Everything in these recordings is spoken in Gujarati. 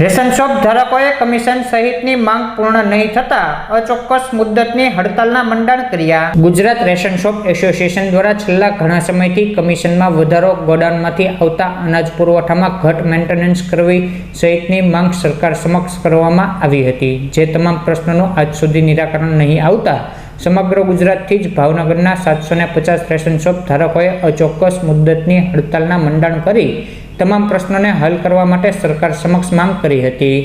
રેશન શોપ ધારકોએ કમિશન સહિતની માંગ પૂર્ણ નહીં થતા અચોક્કસ મુદ્દતની હડતાલના મંડાણ કર્યા. ગુજરાત રેશન શોપ એસોસિએશન દ્વારા છેલ્લા ઘણા સમયથી કમિશનમાં વધારો ગોડાઉનમાંથી આવતા અનાજ પુરવઠામાં ઘટ મેન્ટેનન્સ કરવી સહિતની માંગ સરકાર સમક્ષ કરવામાં આવી હતી. જે તમામ પ્રશ્નોનું આજ સુધી નિરાકરણ નહીં આવતા સમગ્ર ગુજરાતથી જ ભાવનગરના સાતસો પચાસ રેશન શોપ ધારકોએ અચોક્કસ મુદ્દતની હડતાલના મંડાણ કરી તમામ પ્રશ્નોને હલ કરવા માટે સરકાર સમક્ષ માંગ કરી હતી.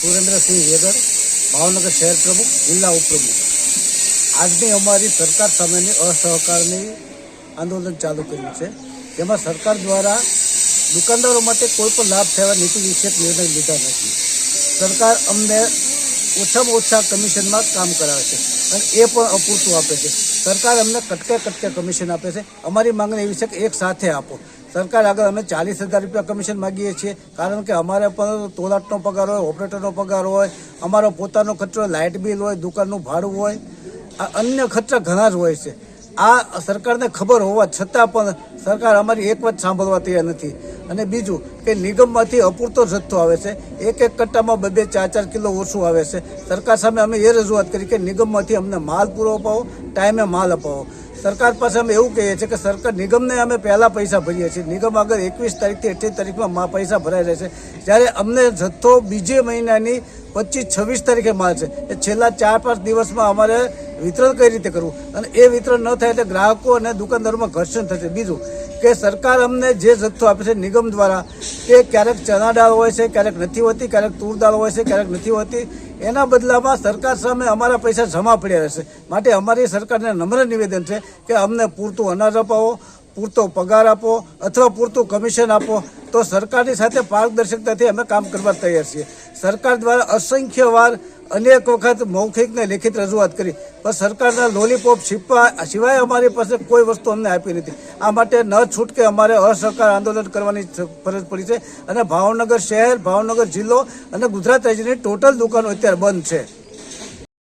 સુરેન્દ્રસિંહ વેગર ભાવનગર શહેર પ્રમુખ, જિલ્લા ઉપપ્રમુખ. આજની અમારી સરકાર સામેની અસહકારની આંદોલન ચાલુ કર્યું છે. જેમાં સરકાર દ્વારા દુકાનદારો માટે કોઈ પણ લાભ થવા નીતિ વિશે નિર્ણય લીધા નથી. સરકાર અમને ઓછામાં ઓછા કમિશનમાં કામ કરાવે છે અને એ પણ અપૂરતું આપે છે. સરકાર અમને કટકે કટકે કમિશન આપે છે. અમારી માંગણી એવી છે કે એક સાથે આપો. સરકાર આગળ અમે ચાલીસ હજાર રૂપિયા કમિશન માગીએ છીએ. કારણ કે અમારે પણ તોલાટનો પગાર હોય, ઓપરેટરનો પગાર હોય, અમારો પોતાનો ખર્ચો લાઇટ બિલ હોય, દુકાનનું ભાડું હોય અન્ય ખર્ચા ઘણા જ હોય છે. આ સરકારને ખબર હોવા છતાં પણ સરકાર અમારી એક વાત સાંભળવા તૈયાર નથી. અને બીજું કે નિગમમાંથી અપૂરતો જથ્થો આવે છે. એક એક કટ્ટામાં બે બે, ચાર ચાર કિલો ઓછું આવે છે. સરકાર સામે અમે એ રજૂઆત કરી કે નિગમમાંથી અમને માલ પૂરો અપાવો, ટાઈમે માલ અપાવો. સરકાર પાસે અમે એવું કહીએ છીએ કે સરકાર નિગમને અમે પહેલાં પૈસા ભરીએ છીએ. નિગમ આગળ એકવીસ તારીખથી અઠ્યાવીસ તારીખમાં પૈસા ભરાઈ રહે છે. જ્યારે અમને જથ્થો બીજે મહિનાની પચીસ છવ્વીસ તારીખે માલ છે. એ છેલ્લા ચાર પાંચ દિવસમાં અમારે વિતરણ કઈ રીતે કરવું? અને એ વિતરણ ન થાય એટલે ગ્રાહકો અને દુકાનદારોમાં ઘર્ષણ થશે. બીજું કે સરકાર અમને જે જથ્થો આપે છે નિગમ દ્વારા તે ક્યારેક ચણા દાળ હોય છે, ક્યારેક નથી હોતી, ક્યારેક તૂર દાળ હોય છે, ક્યારેક નથી હોતી. એના બદલામાં સરકાર સામે અમારા પૈસા જમા પડ્યા રહેશે. માટે અમારી સરકારને નમ્ર નિવેદન છે કે અમને પૂરતું અનાજ અપાવો, પૂરતો પગાર આપો અથવા પૂરતું કમિશન આપો. તો સરકારની સાથે પારદર્શકતાથી અમે કામ કરવા તૈયાર છીએ. સરકાર દ્વારા અસંખ્ય વાર અનેક વખત મૌખિક ને લેખિત રજૂઆત કરી. પણ સરકારના લોલીપોપ સિપા સિવાય અમારી પાસે કોઈ વસ્તુ અમને આપી નથી. આ માટે ન છૂટકે અમારે અસહકાર આંદોલન કરવાની ફરજ પડી છે. અને ભાવનગર શહેર, ભાવનગર જિલ્લો અને ગુજરાત રાજ્યની ટોટલ દુકાનો અત્યારે બંધ છે.